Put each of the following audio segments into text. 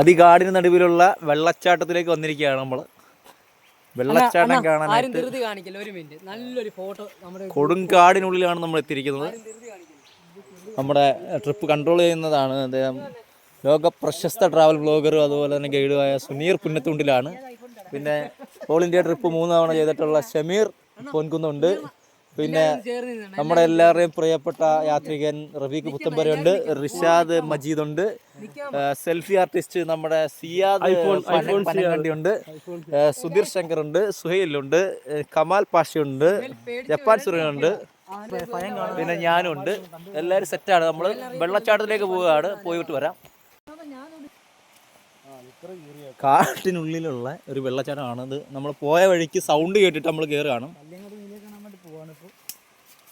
അതികാടിന് നടുവിലുള്ള വെള്ളച്ചാട്ടത്തിലേക്ക് വന്നിരിക്കുകയാണ് നമ്മൾ വെള്ളച്ചാട്ടം കാണാനായിട്ട് നല്ലൊരു ഫോട്ടോ കൊടുങ്കാടിനുള്ളിലാണ് നമ്മൾ എത്തിയിരിക്കുന്നത്. നമ്മുടെ ട്രിപ്പ് കൺട്രോൾ ചെയ്യുന്നതാണ് അദ്ദേഹം. ലോക പ്രശസ്ത ട്രാവൽ ബ്ലോഗറും അതുപോലെ തന്നെ ഗൈഡുമായ സുനീർ പുന്നത്തുണ്ടിലാണ്. പിന്നെ ഓൾ ഇന്ത്യ ട്രിപ്പ് മൂന്ന് തവണ ചെയ്തിട്ടുള്ള ഷമീർ പൊൻകുന്നുണ്ട്. പിന്നെ നമ്മുടെ എല്ലാവരുടെയും പ്രിയപ്പെട്ട യാത്രികൻ റഫീഖ് പുത്തമ്പരയുണ്ട് റിഷാദ് മജീദ് ഉണ്ട് സെൽഫി ആർട്ടിസ്റ്റ് നമ്മുടെ സിയാദ് പനങ്കണ്ടി ഉണ്ട് സുധീർ ശങ്കർ ഉണ്ട് സുഹൈൽ സുഹൈലുണ്ട് കമാൽ പാഷയുണ്ട് ജപ്പാൻ സുരനുണ്ട് പിന്നെ ഞാനും ഉണ്ട് എല്ലാവരും സെറ്റാണ് നമ്മൾ വെള്ളച്ചാട്ടത്തിലേക്ക് പോവുകയാണ്. പോയിട്ട് വരാം. കാട്ടിനുള്ളിലുള്ള ഒരു വെള്ളച്ചാട്ടമാണ്. ഇത് നമ്മൾ പോയ വഴിക്ക് സൗണ്ട് കേട്ടിട്ട് നമ്മൾ കയറുകയാണ്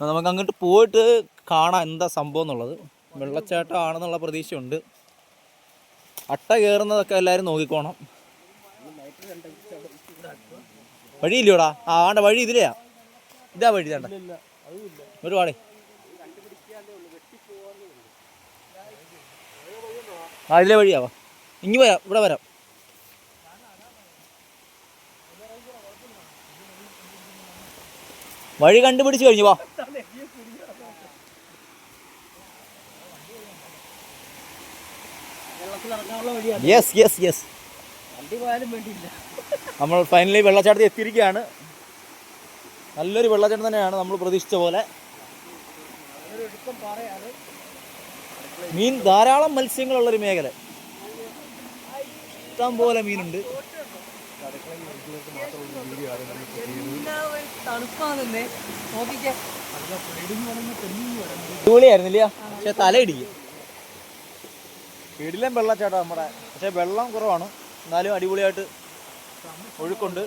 നമുക്ക് അങ്ങോട്ട് പോയിട്ട് കാണാം എന്താ സംഭവം എന്നുള്ളത്. വെള്ളച്ചാട്ടം ആണെന്നുള്ള പ്രതീക്ഷയുണ്ട്. അട്ട കയറുന്നതൊക്കെ എല്ലാവരും നോക്കിക്കോണം. വഴിയില്ലോടാ? ആ ആണ്ട വഴി ഇതിലെയാ. ഇതാ വഴി തേണ്ട ഒരു പാടേ ആ ഇതിലെ വഴിയാവാ ഇനി വരാം ഇവിടെ വരാം. വഴി കണ്ടുപിടിച്ച് കഴിഞ്ഞു വാ. യെസ് യെസ് യെസ് നമ്മൾ ഫൈനലി വെള്ളച്ചാട്ടത്തിൽ എത്തിയിരിക്കുകയാണ്. നല്ലൊരു വെള്ളച്ചാട്ടം തന്നെയാണ് നമ്മൾ പ്രതീക്ഷിച്ച പോലെ. മീൻ ധാരാളം മത്സ്യങ്ങളുള്ളൊരു മേഖല. ഇഷ്ടം പോലെ മീനുണ്ട്. അടിപൊളിയായിരുന്നില്ല പക്ഷെ തലയിടിക്കും വീടിലും വെള്ളച്ചാട്ടം നമ്മുടെ. പക്ഷെ വെള്ളം കുറവാണ്. എന്നാലും അടിപൊളിയായിട്ട് ഒഴുക്കുണ്ട്.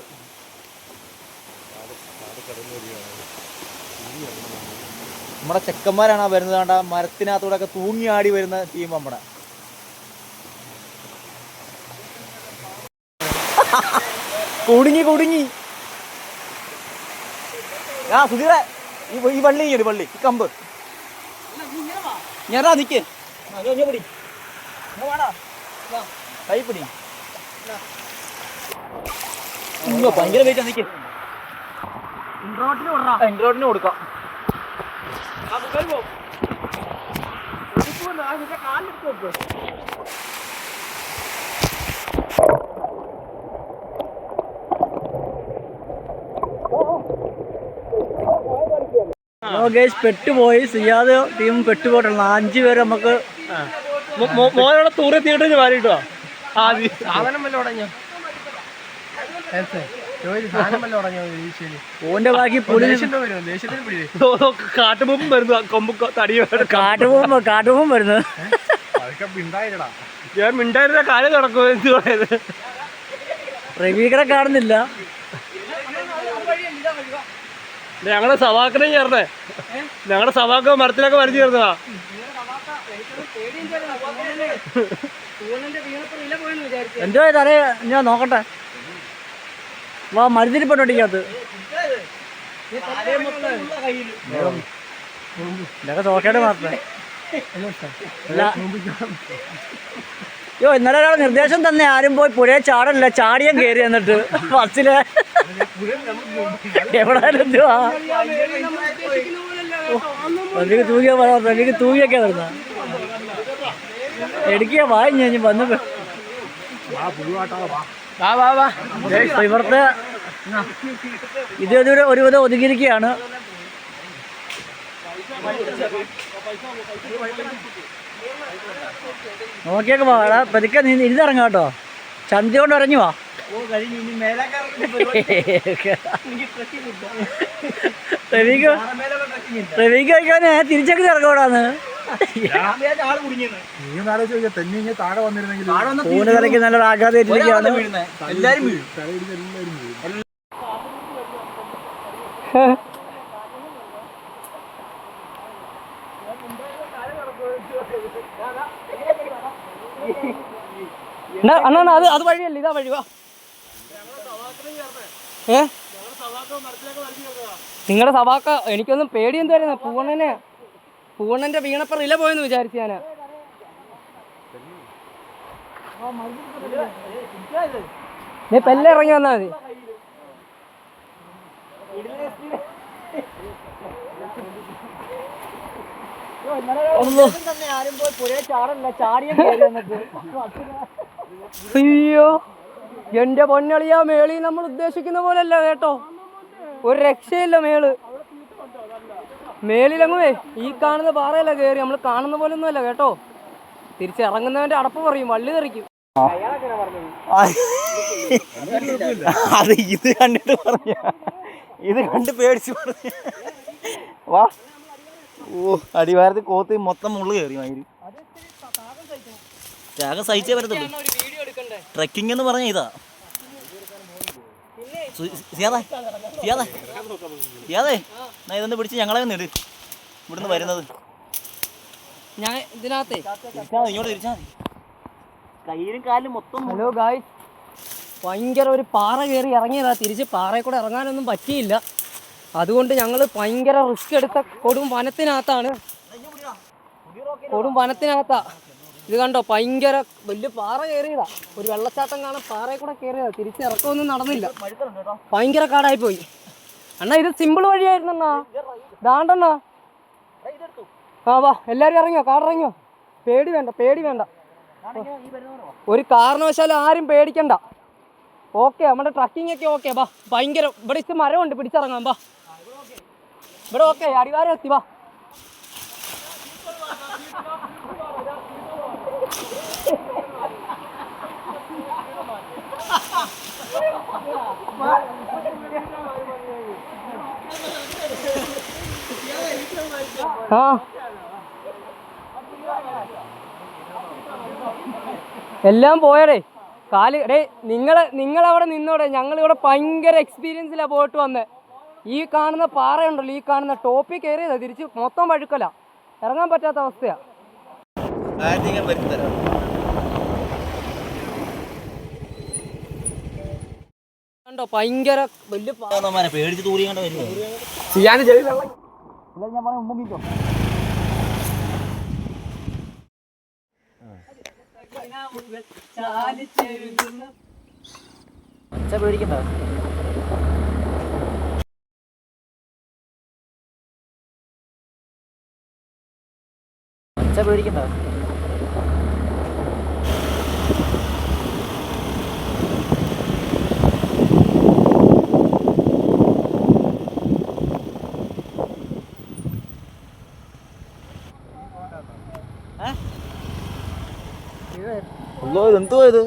നമ്മുടെ ചെക്കന്മാരാണ് വരുന്നത് കണ്ട മരത്തിനകത്തൂടെ ഒക്കെ തൂങ്ങി ആടി വരുന്ന ടീം നമ്മുടെ. കുടുങ്ങി കൊടുങ്ങി. ആ സുധീറെ ഈ ഈ വള്ളി ഇങ്ങോട്ട് വള്ളി ഈ കമ്പ്. ഞാനാ നിക്ക്. പിടി. കൈ പിടി. ഭയങ്കര വെയിറ്റ് നിക്ക്. ഇൻട്രോട്ടിന് കൊടുക്കാം. ലോകേഷ് പെട്ടുപോയി സിയാദ് ടീം പെട്ടുപോയിട്ടുള്ള അഞ്ചു പേര് നമുക്ക് മോനോടെ തൂറി തീട്ടിട്ട് മാറിയിട്ടോ ഓന്റെ ബാക്കി പുലി കാട്ടുമുമ്പും വരുന്നു. കൊമ്പ് തടി കാട്ടുപോകുമ്പോ കാട്ടുപോകും വരുന്നത് ഞാൻ മിണ്ടായിരുന്ന കാര്യം നടക്കും എന്ത് പറയുന്നത് റവീകരെ കാണുന്നില്ല. ഞങ്ങളുടെ സവാക്കിനെ ചേർന്നേ. ഞങ്ങളുടെ സവാക്ക മരത്തിലൊക്കെ വരച്ചു ചേർന്നതാ. എന്തോ തറേ ഞാൻ നോക്കട്ടെ. വാ മരുന്നിരിപ്പട്ടോട്ടിക്കകത്ത് ഇതൊക്കെ നോക്കേണ്ട മാത്രമേ അയ്യോ ഇന്നലെ ഒരാൾ നിർദ്ദേശം തന്നെ ആരും പോയി പുഴയെ ചാടല്ല ചാടിയാൻ കയറി എന്നിട്ട് ബസ്സിലെ എവിടെ എന്തുവാ? തൂക്കിയ തൂകിയ തൂക്കിയൊക്കെ വരുന്ന എടുക്കിയ വായി ഞാൻ വന്ന് ഇവിടുത്തെ ഇത് ഒരു ഒരുവിധം ഒതുങ്ങിയിരിക്കുകയാണ്. നോക്കിയൊക്കെ വാ എടാ പതുക്കെ നീ ഇരുന്നിറങ്ങാം കേട്ടോ. ചന്തി കൊണ്ട് ഇറങ്ങി വാ റവിക്ക് തിരിച്ചൊക്കെ ഇറങ്ങോടാന്ന് തലയ്ക്ക് നല്ലൊരു ആഘാതം ഏറ്റിരിക്കുകയാണ് എല്ലാരും വീഴും. അണ്ണാ അത് അത് വഴിയല്ല ഇതാ വഴി വാ. ഏ? നിങ്ങളുടെ സവാക്ക എനിക്കൊന്നും പേടി എന്തായിരുന്നു? പൂവണ്ണനെ പൂവണ്ണന്റെ വീണപ്പ റില പോയെന്ന് വിചാരിച്ചു ഞാൻ. നീ പെല്ല ഇറങ്ങി വന്നാ മതി. അയ്യോ എന്റെ പൊന്നളിയാ മേളി നമ്മൾ ഉദ്ദേശിക്കുന്ന പോലല്ല കേട്ടോ. ഒരു രക്ഷയില്ല മേൾ. മേളിലങ്ങുവേ ഈ കാണുന്ന പാറയല്ല കേറി. നമ്മൾ കാണുന്ന പോലെ ഒന്നുമല്ല കേട്ടോ. തിരിച്ചിറങ്ങുന്നവന്റെ അടപ്പ് പറയും വള്ളി തെറിക്കും. അത് ഇത് കണ്ടിട്ട് പറഞ്ഞ ഇത് കണ്ട് പേടിച്ച് പറഞ്ഞ വാ. ഓ അടിവാരത്തിൽ കോത്ത് മൊത്തം മുള്ളു കയറി മയിൽ. ത്യാഗം സഹിച്ചേ പറ്റത്തുള്ളൂ. ട്രക്കിംഗ് എന്ന് പറഞ്ഞ ഇതാ. എന്നാ ഇതൊന്ന് പിടിച്ച് ഞങ്ങളെ ഒന്ന് ഇട്. ഇവിടുന്ന് വരുന്നത്. ഞാൻ ഇതിനകത്തെ. ഇങ്ങോട്ട് തിരിച്ചാ മതി. കയ്യിലും കാലിലും മൊത്തം ഹലോ ഗായ്സ് ഭയങ്കര ഒരു പാറ കയറി ഇറങ്ങിയതാ. തിരിച്ച് പാറയിൽ കൂടെ ഇറങ്ങാനൊന്നും പറ്റിയില്ല. അതുകൊണ്ട് ഞങ്ങൾ ഭയങ്കര റിസ്ക് എടുത്ത കൊടും വനത്തിനകത്താണ്. കൊടും വനത്തിനകത്താ. ഇത് കണ്ടോ ഭയങ്കര വലിയ പാറ കയറിയതാ. ഒരു വെള്ളച്ചാട്ടം കാണാൻ പാറയിൽ കൂടെ കയറിയതാ. തിരിച്ച് ഇറക്കമൊന്നും നടന്നില്ല. ഭയങ്കര കാടായി പോയി. അണ്ണാ ഇത് സിമ്പിൾ വഴിയായിരുന്നെന്നാ ദാണ്ടണ്ണാ ആ വാ എല്ലാവരും ഇറങ്ങിയോ? കാടിറങ്ങിയോ പേടി വേണ്ട പേടി വേണ്ട. ഒരു കാരണവശാലും ആരും പേടിക്കണ്ട. ഓക്കെ നമ്മുടെ ട്രക്കിംഗ് ഒക്കെ ഓക്കെ. വാ ഭയങ്കര ഇവിടെ ഇച്ചിരി മരമുണ്ട് പിടിച്ചിറങ്ങാം ബാ ഇവിടെ ഓക്കെ അടിവാരം എത്തി ബാ എല്ലാം പോയടേ. കാൽ ഡേ നിങ്ങൾ നിങ്ങളവിടെ നിന്നോടെ. ഞങ്ങളിവിടെ ഭയങ്കര എക്സ്പീരിയൻസിലാണ് പോയിട്ട് വന്നത് ഈ കാണുന്ന പാറയുണ്ടല്ലോ ഈ കാണുന്ന ടോപ്പിൽ കയറിയതാണ് തിരിച്ച്. മൊത്തം വഴുക്കല. ഇറങ്ങാൻ പറ്റാത്ത അവസ്ഥയാ. ആദ്യം വരുത്തി കണ്ടോ? ഭയങ്കര വലിയ പേടിച്ച് തൂറിയാണ്ട് വരുന്നത് ഞാൻ ചെറിയ വെള്ളം. ഞാൻ പറയാം മുമ്പിക്കോ അച്ഛ പേടിക്കണ്ട. പേടിക്കണ്ട. അല്ലോ ഇതെന്തോ ഇത്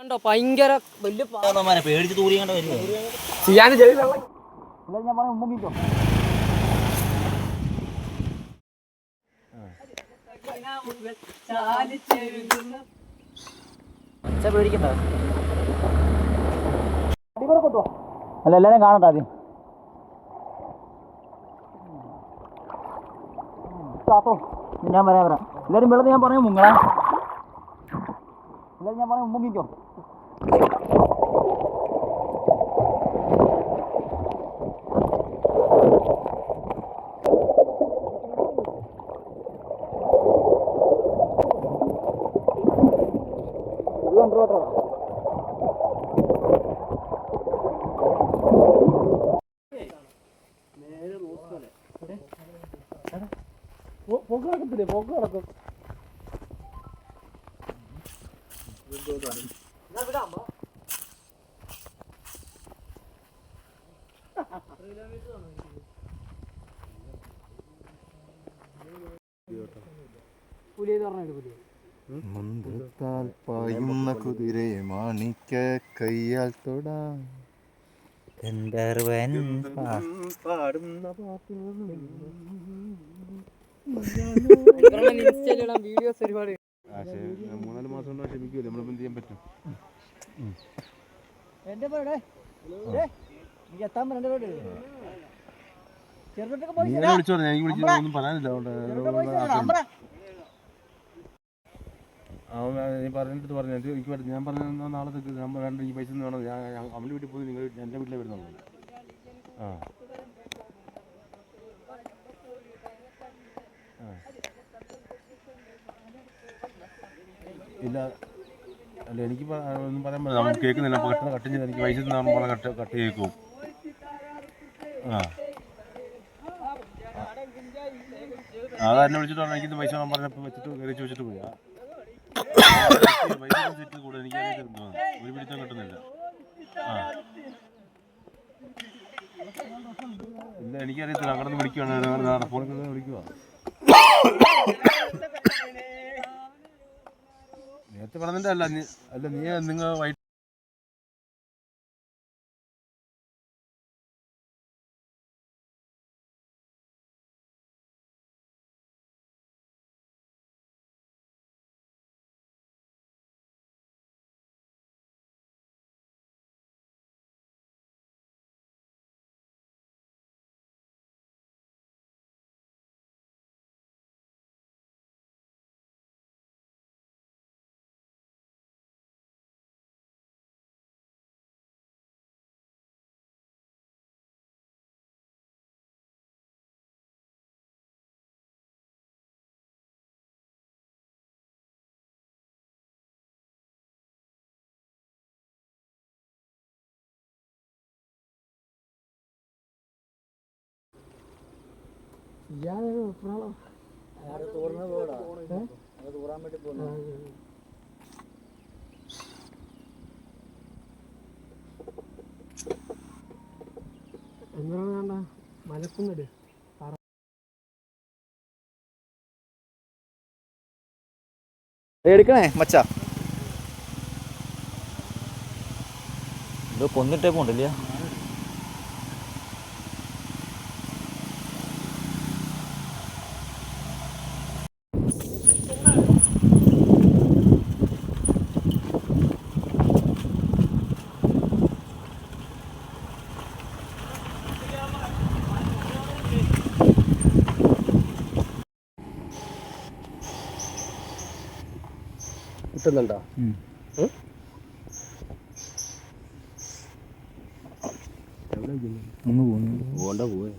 കണ്ടോ? ഭയങ്കര വലിയ പേടിച്ച് വെള്ളം ഞാൻ പറയാം മുമ്പിക്കോ പേടിക്കണ്ട. അല്ല എല്ലാരെയും കാണട്ടെ ആദ്യം. ചാത്തോ ഞാൻ വരാം വരാം. എല്ലാരും വെള്ളത്തിൽ ഞാൻ പറയാം മുങ്ങളെ എല്ലാരും ഞാൻ പറയാം മുങ്ങിക്കോ മന്ത്രത്താൽ പായുന്ന കുതിരയെ മാണിക്ക കയ്യാൽ തൊടാം. ഗന്ധർവൻ പാടുന്ന പാട്ട് വീഡിയോസ് ഒരുപാട് മൂന്നാൽ മാസം കൊണ്ട് ക്ഷമിക്കൂല നമ്മൾ എന്ത് ചെയ്യാൻ പറ്റും? എന്റെ പറയടേ എനിക്ക് എത്താൻ പറഞ്ഞോട് ചെറുതൊക്കെ പോയി വിളിച്ചോ? ഞാൻ വിളിച്ചു ഒന്നും പറയാനില്ല. അവൻ നീ പറഞ്ഞിട്ട് പറഞ്ഞു. എനിക്ക് ഞാൻ പറഞ്ഞ നാളെ ഞാൻ വേണ്ട ഈ പൈസ വേണം. ഞാൻ അവന്റെ വീട്ടിൽ പോയി നിങ്ങൾ എന്റെ വീട്ടിലെ വരുന്നുള്ളൂ. ആ. ഇല്ല. അല്ല എനിക്ക് ഒന്നും പറയാൻ പറ്റില്ല. നമുക്ക് കേൾക്കുന്നില്ല. പെട്ടെന്ന് കട്ട് ചെയ്ത് എനിക്ക് പൈസ നമ്മളെ കട്ട് കട്ട് കേൾക്കും ആ. അതാ എന്നെ വിളിച്ചിട്ടാണ് എനിക്ക് പൈസ ഞാൻ പറഞ്ഞപ്പോൾ വെച്ചിട്ട് കയറി ചോദിച്ചിട്ട് പോയി. പൈസ സെറ്റ് കൂടെ. എനിക്ക്. ഒരു പിടിത്തം കിട്ടുന്നില്ല. ആ. ഇല്ല എനിക്കറിയത്തില്ല. അങ്ങനെ വിളിക്കുവാണ്? ഫോണിൽ വിളിക്കുവാ. നേരത്തെ പറഞ്ഞിട്ടല്ല അല്ല നീ അല്ല നീ നിങ്ങൾ വൈകിട്ട് എന്താണ് മലക്കുന്നിട്. എടുക്കണേ മച്ച. ഇത് കൊന്നിട്ടേ പോണ്ടില്ല കിട്ടുന്നുണ്ടോ? പോകണ്ട പോവേ.